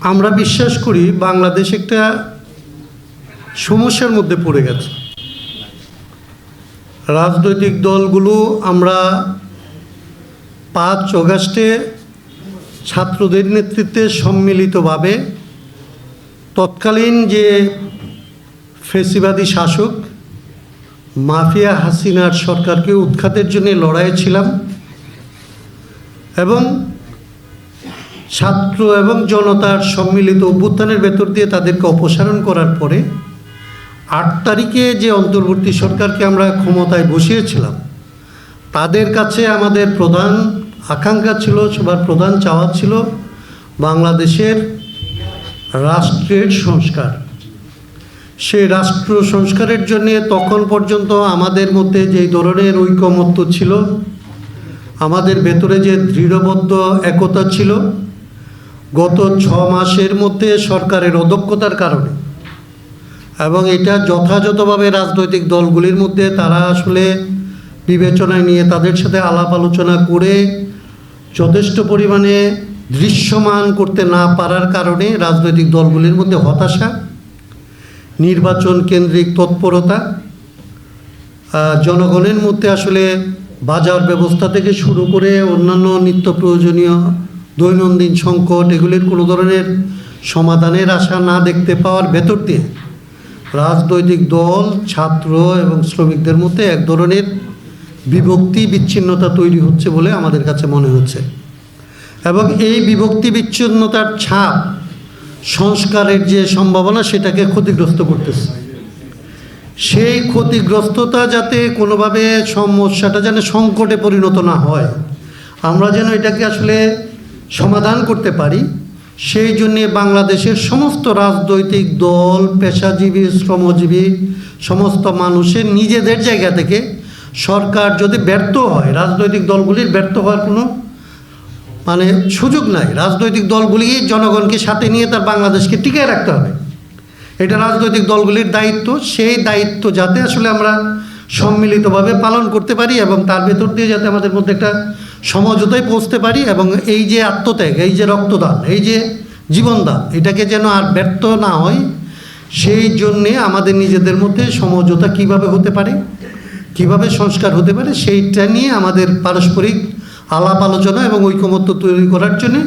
আমরা বিশ্বাস করি বাংলাদেশ একটা সমস্যার মধ্যে পড়ে গেছে। রাজনৈতিক দলগুলো আমরা পাঁচ অগাস্টে ছাত্রদের নেতৃত্বে সম্মিলিতভাবে তৎকালীন যে ফেসিবাদী শাসক মাফিয়া হাসিনার সরকারকে উৎখাতের জন্য লড়াইয়ে ছিলাম এবং ছাত্র এবং জনতার সম্মিলিত অভ্যুত্থানের ভেতর দিয়ে তাদেরকে অপসারণ করার পরে আট তারিখে যে অন্তর্বর্তী সরকারকে আমরা ক্ষমতায় বসিয়েছিলাম, তাদের কাছে আমাদের প্রধান আকাঙ্ক্ষা ছিল, সবার প্রধান চাওয়া ছিল বাংলাদেশের রাষ্ট্রের সংস্কার। সেই রাষ্ট্র সংস্কারের জন্যে তখন পর্যন্ত আমাদের মধ্যে যে ধরনের ঐকমত্য ছিল, আমাদের ভেতরে যে দৃঢ়বদ্ধ একতা ছিল গত ছ মাসের মধ্যে সরকারের অদক্ষতার কারণে। এবং এটা যথাযথভাবে রাজনৈতিক দলগুলির মধ্যে তারা আসলে বিবেচনায় নিয়ে তাদের সাথে আলাপ আলোচনা করে যথেষ্ট পরিমাণে দৃশ্যমান করতে না পারার কারণে রাজনৈতিক দলগুলির মধ্যে হতাশা, নির্বাচন কেন্দ্রিক তৎপরতা জনগণের মধ্যে আসলে বাজার ব্যবস্থা থেকে শুরু করে অন্যান্য নিত্য প্রয়োজনীয় দৈনন্দিন সংকট এগুলির কোনো ধরনের সমাধানের আশা না দেখতে পাওয়ার ভেতর দিয়ে রাজনৈতিক দল, ছাত্র এবং শ্রমিকদের মধ্যে এক ধরনের বিভক্তি বিচ্ছিন্নতা তৈরি হচ্ছে বলে আমাদের কাছে মনে হচ্ছে। এবং এই বিভক্তি বিচ্ছিন্নতার ছাপ সংস্কারের যে সম্ভাবনা সেটাকে ক্ষতিগ্রস্ত করতেছে। সেই ক্ষতিগ্রস্ততা যাতে কোনোভাবে সমস্যাটা যেন সংকটে পরিণত না হয়, আমরা যেন এটাকে আসলে সমাধান করতে পারি। সেই জন্যে বাংলাদেশের সমস্ত রাজনৈতিক দল, পেশাজীবী, শ্রমজীবী, সমস্ত মানুষের নিজেদের জায়গা থেকে সরকার যদি ব্যর্থ হয়, রাজনৈতিক দলগুলির ব্যর্থ হওয়ার কোনো মানে সুযোগ নাই। রাজনৈতিক দলগুলি জনগণকে সাথে নিয়ে তার বাংলাদেশকে টিকিয়ে রাখতে হবে। এটা রাজনৈতিক দলগুলির দায়িত্ব। সেই দায়িত্ব যাতে আসলে আমরা সম্মিলিতভাবে পালন করতে পারি এবং তার ভেতর দিয়ে যাতে আমাদের মধ্যে একটা সমঝোতায় পৌঁছতে পারি এবং এই যে আত্মত্যাগ, এই যে রক্তদান, এই যে জীবনদান, এটাকে যেন আর ব্যর্থ না হয়, সেই জন্যে আমাদের নিজেদের মধ্যে সমঝোতা কীভাবে হতে পারে, কীভাবে সংস্কার হতে পারে, সেইটা নিয়ে আমাদের পারস্পরিক আলাপ আলোচনা এবং ঐকমত্য তৈরি করার জন্যে